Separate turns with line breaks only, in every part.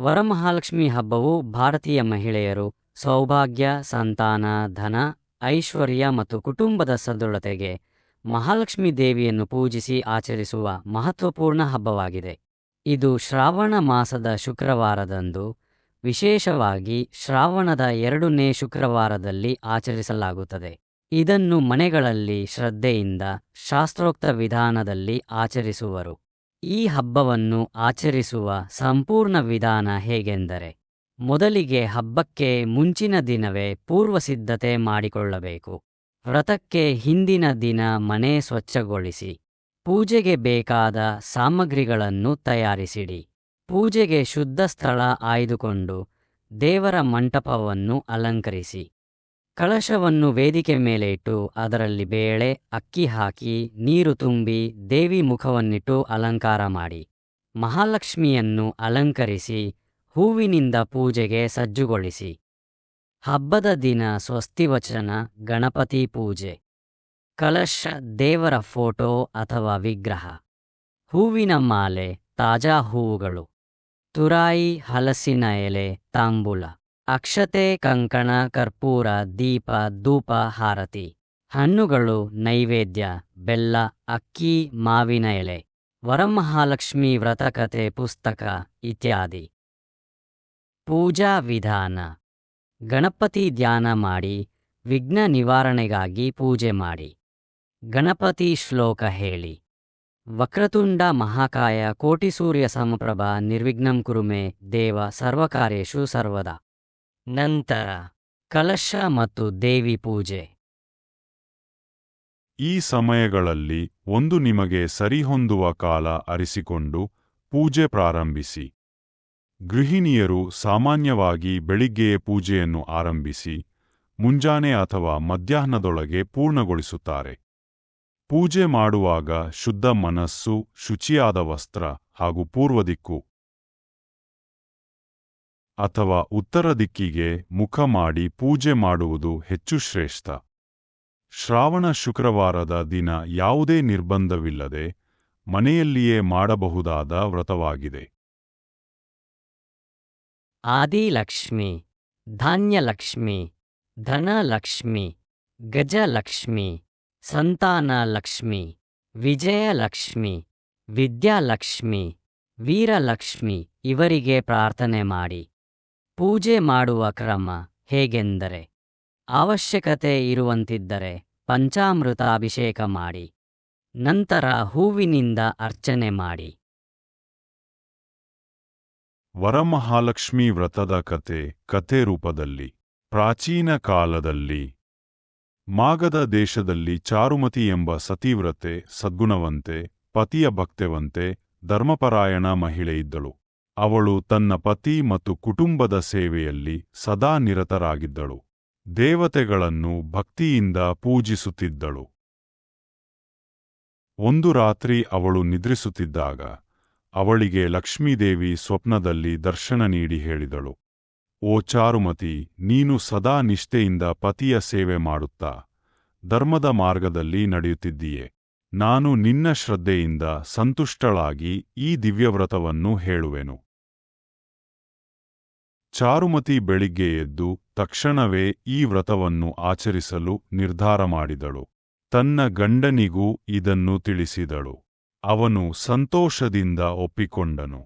ವರಮಹಾಲಕ್ಷ್ಮಿ ಹಬ್ಬವು ಭಾರತೀಯ ಮಹಿಳೆಯರು ಸೌಭಾಗ್ಯ, ಸಂತಾನ, ಧನ, ಐಶ್ವರ್ಯ ಮತ್ತು ಕುಟುಂಬದ ಸದೃಢತೆಗೆ ಮಹಾಲಕ್ಷ್ಮಿ ದೇವಿಯನ್ನು ಪೂಜಿಸಿ ಆಚರಿಸುವ ಮಹತ್ವಪೂರ್ಣ ಹಬ್ಬವಾಗಿದೆ. ಇದು ಶ್ರಾವಣ ಮಾಸದ ಶುಕ್ರವಾರದಂದು ವಿಶೇಷವಾಗಿ ಶ್ರಾವಣದ ಎರಡನೇ ಶುಕ್ರವಾರದಲ್ಲಿ ಆಚರಿಸಲಾಗುತ್ತದೆ. ಇದನ್ನು ಮನೆಗಳಲ್ಲಿ ಶ್ರದ್ಧೆಯಿಂದ ಶಾಸ್ತ್ರೋಕ್ತ ವಿಧಾನದಲ್ಲಿ ಆಚರಿಸುವರು. ಈ ಹಬ್ಬವನ್ನು ಆಚರಿಸುವ ಸಂಪೂರ್ಣ ವಿಧಾನ ಹೇಗೆಂದರೆ, ಮೊದಲಿಗೆ ಹಬ್ಬಕ್ಕೆ ಮುಂಚಿನ ದಿನವೇ ಪೂರ್ವಸಿದ್ಧತೆ ಮಾಡಿಕೊಳ್ಳಬೇಕು. ವ್ರತಕ್ಕೆ ಹಿಂದಿನ ದಿನ ಮನೆ ಸ್ವಚ್ಛಗೊಳಿಸಿ, ಪೂಜೆಗೆ ಬೇಕಾದ ಸಾಮಗ್ರಿಗಳನ್ನು ತಯಾರಿಸಿಡಿ. ಪೂಜೆಗೆ ಶುದ್ಧ ಸ್ಥಳ ಆಯ್ದುಕೊಂಡು ದೇವರ ಮಂಟಪವನ್ನು ಅಲಂಕರಿಸಿ. ಕಳಶವನ್ನು ವೇದಿಕೆ ಮೇಲೆ ಇಟ್ಟು ಅದರಲ್ಲಿ ಬೇಳೆ, ಅಕ್ಕಿ ಹಾಕಿ, ನೀರು ತುಂಬಿ, ದೇವಿ ಮುಖವನ್ನಿಟ್ಟು ಅಲಂಕಾರ ಮಾಡಿ. ಮಹಾಲಕ್ಷ್ಮಿಯನ್ನು ಅಲಂಕರಿಸಿ, ಹೂವಿನಿಂದ ಪೂಜೆಗೆ ಸಜ್ಜುಗೊಳಿಸಿ. ಹಬ್ಬದ ದಿನ ಸ್ವಸ್ತಿವಚನ, ಗಣಪತಿ ಪೂಜೆ. ಕಲಶ ದೇವರ ಫೋಟೋ ಅಥವಾ ವಿಗ್ರಹ. ಹೂವಿನ ಮಾಲೆ, ತಾಜಾ ಹೂವುಗಳು. ತುರಾಯಿ, ಹಲಸಿನ ಎಲೆ, ತಾಂಬೂಲ. ಅಕ್ಷತೆ, ಕಂಕಣ, ಕರ್ಪೂರ, ದೀಪ, ಧೂಪ, ಹಾರತಿ. ಹಣ್ಣುಗಳು, ನೈವೇದ್ಯ, ಬೆಲ್ಲ, ಅಕ್ಕಿ, ಮಾವಿನ ಎಲೆ, ವರಮಹಾಲಕ್ಷ್ಮಿ ವ್ರತಕತೆ, ಪುಸ್ತಕ ಇತ್ಯಾದಿ. ಪೂಜಾ ವಿಧಾನ. ಗಣಪತಿ ಧ್ಯಾನ ಮಾಡಿ, ವಿಘ್ನ ನಿವಾರಣೆಗಾಗಿ ಪೂಜೆ ಮಾಡಿ. ಗಣಪತಿ ಶ್ಲೋಕ ಹೇಳಿ. ವಕ್ರತುಂಡ ಮಹಾಕಾಯ ಕೋಟಿಸೂರ್ಯ ಸಮಪ್ರಭ, ನಿರ್ವಿಘ್ನಂ ಕುರುಮೆ, ದೇವ ಸರ್ವಕಾರ್ಯೇಷು ಸರ್ವದಾ. ನಂತರ ಕಲಶ ಮತ್ತು ದೇವಿ ಪೂಜೆ.
ಈ ಸಮಯಗಳಲ್ಲಿ ಒಂದು ನಿಮಗೆ ಸರಿಹೊಂದುವ ಕಾಲ ಅರಿಸಿಕೊಂಡು ಪೂಜೆ ಪ್ರಾರಂಭಿಸಿ. ಗೃಹಿಣಿಯರು ಸಾಮಾನ್ಯವಾಗಿ ಬೆಳಿಗ್ಗೆಯೇ ಪೂಜೆಯನ್ನು ಆರಂಭಿಸಿ, ಮುಂಜಾನೆ ಅಥವಾ ಮಧ್ಯಾಹ್ನದೊಳಗೆ ಪೂರ್ಣಗೊಳಿಸುತ್ತಾರೆ. ಪೂಜೆ ಮಾಡುವಾಗ ಶುದ್ಧ ಮನಸ್ಸು, ಶುಚಿಯಾದ ವಸ್ತ್ರ ಹಾಗೂ ಪೂರ್ವದಿಕ್ಕು ಅಥವಾ ಉತ್ತರ ದಿಕ್ಕಿಗೆ ಮುಖ ಮಾಡಿ ಪೂಜೆ ಮಾಡುವುದು ಹೆಚ್ಚು ಶ್ರೇಷ್ಠ. ಶ್ರಾವಣ ಶುಕ್ರವಾರದ ದಿನ ಯಾವುದೇ ನಿರ್ಬಂಧವಿಲ್ಲದೆ ಮನೆಯಲ್ಲಿಯೇ ಮಾಡಬಹುದಾದ ವ್ರತವಾಗಿದೆ.
ಆದಿಲಕ್ಷ್ಮಿ, ಧಾನ್ಯಲಕ್ಷ್ಮಿ, ಧನಲಕ್ಷ್ಮಿ, ಗಜಲಕ್ಷ್ಮಿ, ಸಂತಾನಲಕ್ಷ್ಮಿ, ವಿಜಯಲಕ್ಷ್ಮಿ, ವಿದ್ಯಾಲಕ್ಷ್ಮಿ, ವೀರಲಕ್ಷ್ಮಿ ಇವರಿಗೆ ಪ್ರಾರ್ಥನೆ ಮಾಡಿ. ಪೂಜೆ ಮಾಡುವ ಕ್ರಮ ಹೇಗೆಂದರೆ, ಅವಶ್ಯಕತೆ ಇರುವಂತಿದ್ದರೆ ಪಂಚಾಮೃತ ಅಭಿಷೇಕ ಮಾಡಿ, ನಂತರ ಹೂವಿನಿಂದ ಅರ್ಚನೆ ಮಾಡಿ.
ವರಮಹಾಲಕ್ಷ್ಮಿ ವ್ರತದ ಕತೆ ಕತೆ ರೂಪದಲ್ಲಿ, ಪ್ರಾಚೀನ ಕಾಲದಲ್ಲಿ. ಮಾಗದ ದೇಶದಲ್ಲಿ ಚಾರುಮತಿ ಎಂಬ ಸತಿವ್ರತೆ, ಸದ್ಗುಣವಂತೆ, ಪತಿಯ ಭಕ್ತೆವಂತೆ, ಧರ್ಮಪರಾಯಣ ಮಹಿಳೆ ಇದ್ದಳು. ಅವಳು ತನ್ನ ಪತಿ ಮತ್ತು ಕುಟುಂಬದ ಸೇವೆಯಲ್ಲಿ ಸದಾ ನಿರತರಾಗಿದ್ದಳು. ದೇವತೆಗಳನ್ನು ಭಕ್ತಿಯಿಂದ ಪೂಜಿಸುತ್ತಿದ್ದಳು. ಒಂದು ರಾತ್ರಿ ಅವಳು ನಿದ್ರಿಸುತ್ತಿದ್ದಾಗ ಅವಳಿಗೆ ಲಕ್ಷ್ಮೀದೇವಿ ಸ್ವಪ್ನದಲ್ಲಿ ದರ್ಶನ ನೀಡಿ ಹೇಳಿದಳು. ಓ ಚಾರುಮತಿ, ನೀನು ಸದಾ ನಿಷ್ಠೆಯಿಂದ ಪತಿಯ ಸೇವೆ ಮಾಡುತ್ತಾ, ಧರ್ಮದ ಮಾರ್ಗದಲ್ಲಿ ನಡೆಯುತ್ತಿದ್ದೀಯೆ. ನಾನು ನಿನ್ನ ಶ್ರದ್ಧೆಯಿಂದ ಸಂತುಷ್ಟಳಾಗಿ ಈ ದಿವ್ಯವ್ರತವನ್ನು ಹೇಳುವೆನು. ಚಾರುಮತಿ ಬೆಳಿಗ್ಗೆ ಎದ್ದು ತಕ್ಷಣವೇ ಈ ವ್ರತವನ್ನು ಆಚರಿಸಲು ನಿರ್ಧಾರ ಮಾಡಿದಳು. ತನ್ನ ಗಂಡನಿಗೂ ಇದನ್ನು ತಿಳಿಸಿದಳು. ಅವನು ಸಂತೋಷದಿಂದ ಒಪ್ಪಿಕೊಂಡನು.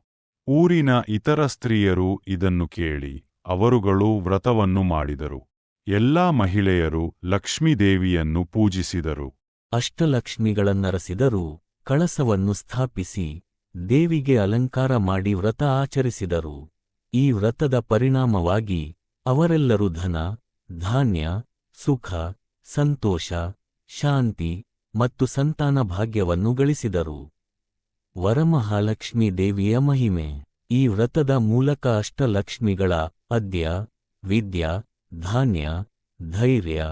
ಊರಿನ ಇತರ ಸ್ತ್ರೀಯರು ಇದನ್ನು ಕೇಳಿ ಅವರುಗಳು ವ್ರತವನ್ನು ಮಾಡಿದರು. ಎಲ್ಲಾ ಮಹಿಳೆಯರು ಲಕ್ಷ್ಮೀದೇವಿಯನ್ನು ಪೂಜಿಸಿದರು.
ಅಷ್ಟಲಕ್ಷ್ಮಿಗಳನ್ನರಸಿದರೂ ಕಳಸವನ್ನು ಸ್ಥಾಪಿಸಿ ದೇವಿಗೆ ಅಲಂಕಾರ ಮಾಡಿ ವ್ರತ ಆಚರಿಸಿದರು. ಈ ವ್ರತದ ಪರಿಣಾಮವಾಗಿ ಅವರೆಲ್ಲರೂ ಧನ, ಧಾನ್ಯ, ಸುಖ, ಸಂತೋಷ, ಶಾಂತಿ ಮತ್ತು ಸಂತಾನ ಭಾಗ್ಯವನ್ನು ಗಳಿಸಿದರು. ವರಮಹಾಲಕ್ಷ್ಮೀ ದೇವಿಯ ಮಹಿಮೆ. ಈ ವ್ರತದ ಮೂಲಕ ಅಷ್ಟಲಕ್ಷ್ಮಿಗಳ ಅದ್ಯ ವಿದ್ಯಾ, ಧಾನ್ಯ, ಧೈರ್ಯ,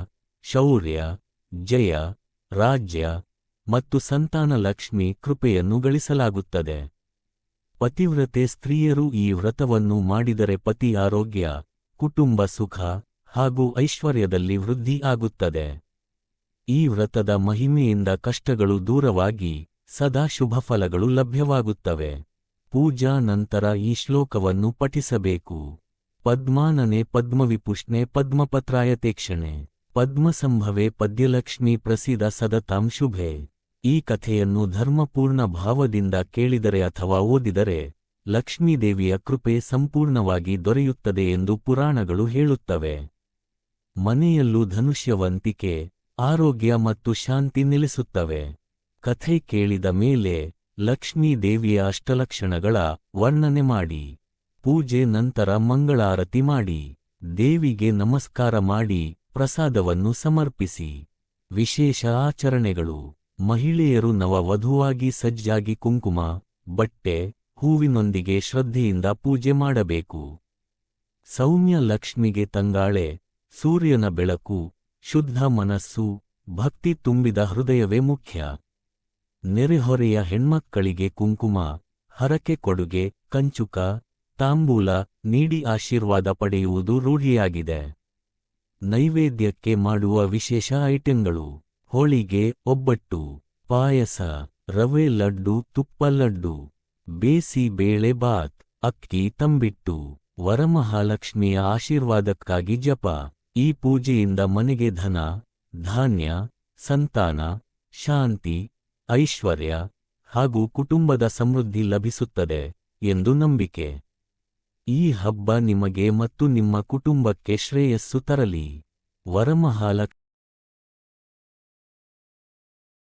ಶೌರ್ಯ, ಜಯ, ರಾಜ್ಯ ಮತ್ತು ಸಂತಾನ ಲಕ್ಷ್ಮಿ ಕೃಪೆಯನ್ನು ಗಳಿಸಲಾಗುತ್ತದೆ. ಪತಿವ್ರತೆ ಸ್ತ್ರೀಯರು ಈ ವ್ರತವನ್ನು ಮಾಡಿದರೆ ಪತಿ ಆರೋಗ್ಯ, ಕುಟುಂಬ ಸುಖ ಹಾಗೂ ಐಶ್ವರ್ಯದಲ್ಲಿ ವೃದ್ಧಿ ಆಗುತ್ತದೆ. ಈ ವ್ರತದ ಮಹಿಮೆಯಿಂದ ಕಷ್ಟಗಳು ದೂರವಾಗಿ ಸದಾ ಶುಭಫಲಗಳು ಲಭ್ಯವಾಗುತ್ತವೆ. ಪೂಜಾ ನಂತರ ಈ ಶ್ಲೋಕವನ್ನು ಪಠಿಸಬೇಕು. ಪದ್ಮಾನನೆ ಪದ್ಮವಿಪುಷ್ಣೆ ಪದ್ಮಪತ್ರಾಯತೇಕ್ಷಣೆ. ಪದ್ಮಸಂಭವೆ ಪದ್ಯಲಕ್ಷ್ಮಿ ಪ್ರಸಿದ ಸದತಾಂ ಶುಭೆ. ಈ ಕಥೆಯನ್ನು ಧರ್ಮಪೂರ್ಣ ಭಾವದಿಂದ ಕೇಳಿದರೆ ಅಥವಾ ಓದಿದರೆ ಲಕ್ಷ್ಮೀದೇವಿಯ ಕೃಪೆ ಸಂಪೂರ್ಣವಾಗಿ ದೊರೆಯುತ್ತದೆ ಎಂದು ಪುರಾಣಗಳು ಹೇಳುತ್ತವೆ. ಮನೆಯಲ್ಲೂ ಧನುಷ್ಯವಂತಿಕೆ, ಆರೋಗ್ಯ ಮತ್ತು ಶಾಂತಿ ನೆಲೆಸುತ್ತವೆ. ಕಥೆ ಕೇಳಿದ ಮೇಲೆ ಲಕ್ಷ್ಮೀದೇವಿಯ ಅಷ್ಟಲಕ್ಷಣಗಳ ವರ್ಣನೆ ಮಾಡಿ, ಪೂಜೆ ನಂತರ ಮಂಗಳಾರತಿ ಮಾಡಿ, ದೇವಿಗೆ ನಮಸ್ಕಾರ ಮಾಡಿ ಪ್ರಸಾದವನ್ನು ಸಮರ್ಪಿಸಿ. ವಿಶೇಷ ಆಚರಣೆಗಳು. ಮಹಿಳೆಯರು ನವವಧುವಾಗಿ ಸಜ್ಜಾಗಿ ಕುಂಕುಮ, ಬಟ್ಟೆ, ಹೂವಿನೊಂದಿಗೆ ಶ್ರದ್ಧೆಯಿಂದ ಪೂಜೆ ಮಾಡಬೇಕು. ಸೌಮ್ಯ ಲಕ್ಷ್ಮಿಗೆ ತಂಗಾಳೆ, ಸೂರ್ಯನ ಬೆಳಕು, ಶುದ್ಧ ಮನಸ್ಸು, ಭಕ್ತಿ ತುಂಬಿದ ಹೃದಯವೇ ಮುಖ್ಯ. ನೆರೆಹೊರೆಯ ಹೆಣ್ಮಕ್ಕಳಿಗೆ ಕುಂಕುಮ, ಹರಕೆ ಕೊಡುಗೆ, ಕಂಚುಕ, ತಾಂಬೂಲ ನೀಡಿ ಆಶೀರ್ವಾದ ಪಡೆಯುವುದು ರೂಢಿಯಾಗಿದೆ. ನೈವೇದ್ಯಕ್ಕೆ ಮಾಡುವ ವಿಶೇಷ ಐಟಂಗಳು. ಹೋಳಿಗೆ, ಒಬ್ಬಟ್ಟು, ಪಾಯಸ, ರವೆ ಲಡ್ಡು, ತುಪ್ಪ ಲಡ್ಡು, ಬೇಸಿ ಬೇಳೆ ಬಾತ್, ಅಕ್ಕಿ ತಂಬಿಟ್ಟು, ವರಮಹಾಲಕ್ಷ್ಮಿಯ ಆಶೀರ್ವಾದಕ್ಕಾಗಿ ಜಪ. ಈ ಪೂಜೆಯಿಂದ ಮನೆಗೆ ಧನ, ಧಾನ್ಯ, ಸಂತಾನ, ಶಾಂತಿ, ಐಶ್ವರ್ಯ ಹಾಗೂ ಕುಟುಂಬದ ಸಮೃದ್ಧಿ ಲಭಿಸುತ್ತದೆ ಎಂದು ನಂಬಿಕೆ. ಈ ಹಬ್ಬ ನಿಮಗೆ ಮತ್ತು ನಿಮ್ಮ ಕುಟುಂಬಕ್ಕೆ ಶ್ರೇಯಸ್ಸು ತರಲಿ. ವರಮಹಾಲಕ್ಷ್ಮಿ